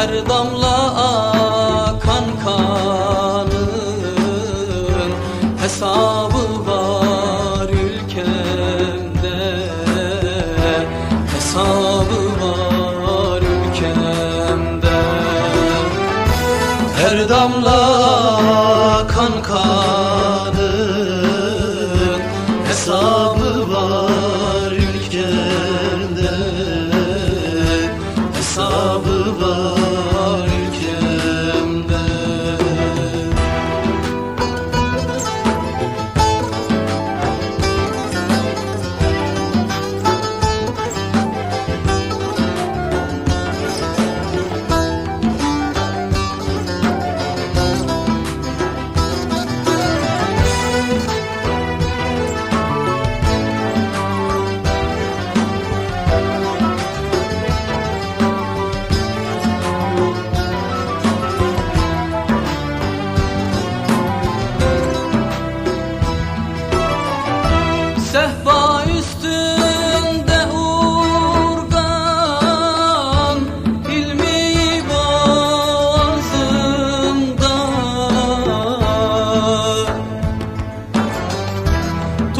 Her damla akan kanın hesabı var ülkemde. Hesabı var ülkemde. Her damla kan kanın hesabı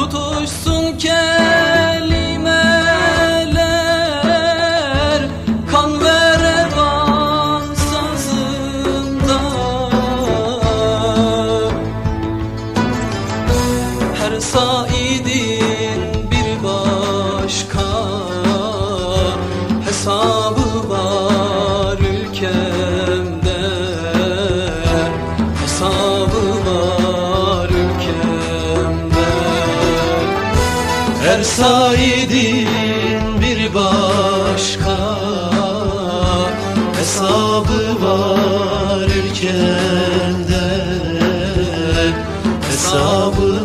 Tutuşsun kelimeler saidin bir başka hesabı var ülkemde hesabı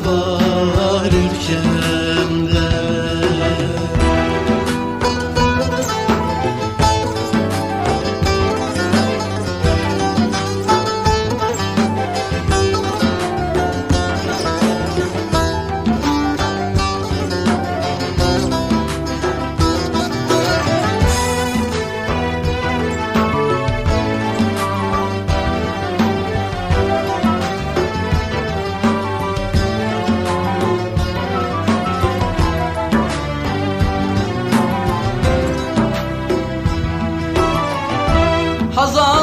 Hazan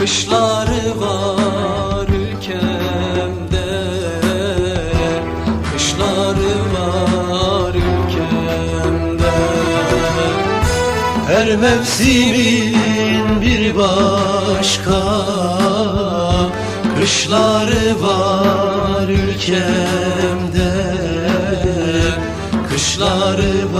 Kışları var ülkemde. Kışları var ülkemde. Her mevsimin bir başka. Kışları var ülkemde. Kışları